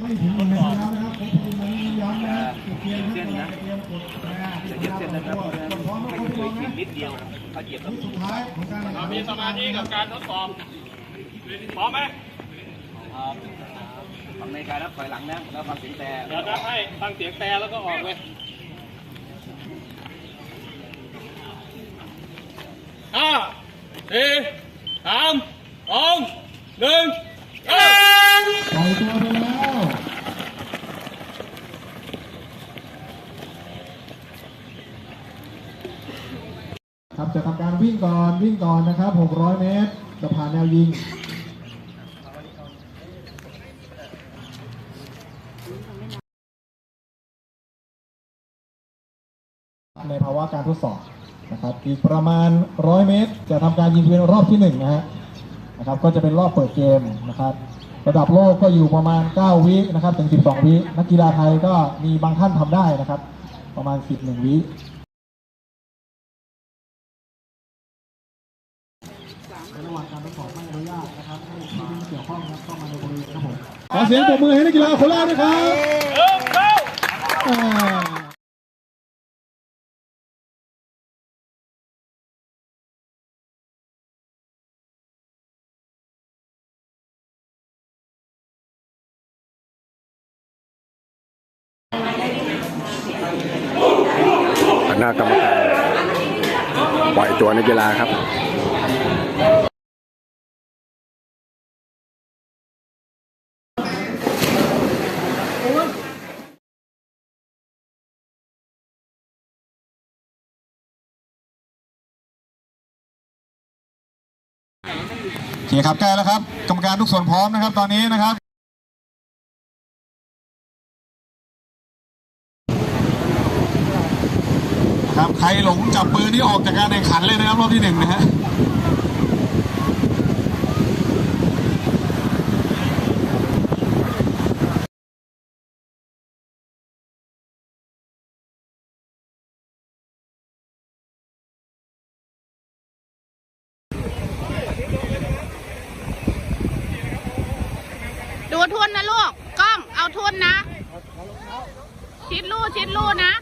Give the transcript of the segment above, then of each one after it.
ไม่ถึงหนึ่งนาทีแล้วนะครับผมทีมนี้ย้ำนะจุด เทียบเตรียมกดนะเตรียมเส้นนะครับพร้อมแล้วคนที่นิดเดียวเขาเหยียบสุดท้ายของการแข่งขันมีสมาธิกับการทดสอบพร้อมไหมทำในการนับถอยหลังนะแล้วฟังเสียงแต่เดี๋ยวนับให้ฟังเสียงแต่แล้วก็ออกเลยห้าสี่สามสองหนึ่งเอ้ย ปล่อยตัวไปแล้ว ครับจะทำการวิ่งก่อนวิ่งก่อนนะครับ 600 เมตรจะผ่านแนวยิงในภาวะการทดสอบนะครับอีกประมาณ 100 เมตร จะทำการยิงเป็นรอบที่1นะฮะนะครับ ก็จะเป็นรอบเปิดเกมนะครับ ระดับโลกก็อยู่ประมาณ 9 วินะครับถึง 12 วินักกีฬาไทยก็มีบางท่านทำได้นะครับ ประมาณ 11 วิ ระหว่างการทดสอบไม่อนุญาตนะครับให้ผู้ที่เกี่ยวข้องนะครับเข้ามาในบริเวณครับผมขอเสียงปรบมือให้นักกีฬาโคราชด้วยครับอ่ากรรมการปล่อยตัวนักกีฬาครับ เคครับใกล้แล้วครับ กรรมการทุกส่วนพร้อมนะครับตอนนี้นะครับครับใครหลงจับปืนนี่ออกจากการแข่งขันเลยนะครับรอบที่หนึ่งนะฮะ ทุนนะลูก กล้องเอาทุนนะ ชิดลู่ชิดลู่นะ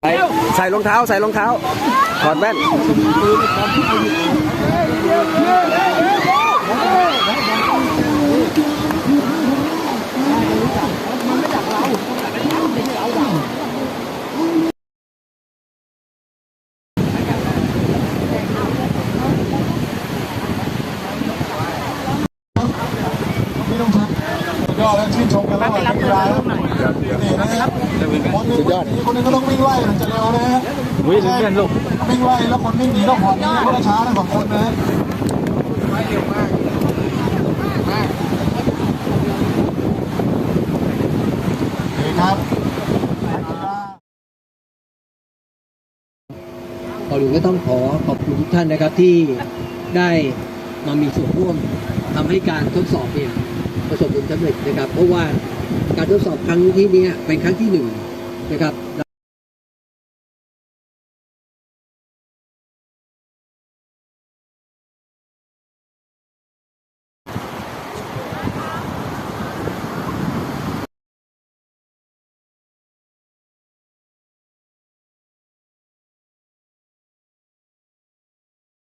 ใส่ ใส่รองเท้าใส่รองเท้าถอดแว่นไม่ต้องชักสุดยอดแล้วชื่นชมกันระหว่างนักกีฬาแล้วนี่นะครับ คนหนึงวิ่งหนีคนหนึงก็ต้องวิ่งไล่มันจะเร็วนะฮะวิ่งเล่นลูกวิ่งไล่แล้วคนวิ่งหนีต้องผ่อนนี่ก็ช้าทั้งสองคนนะฮะนี่ครับก่อนอื่นก็ต้องขอขอบคุณทุกท่านนะครับที่ได้มามีส่วนร่วมทำให้การทดสอบเนี่ยประสบผลสำเร็จนะครับ เพราะว่าการทดสอบครั้งที่เนี้ยเป็นครั้งที่หนึ่ง นะครับ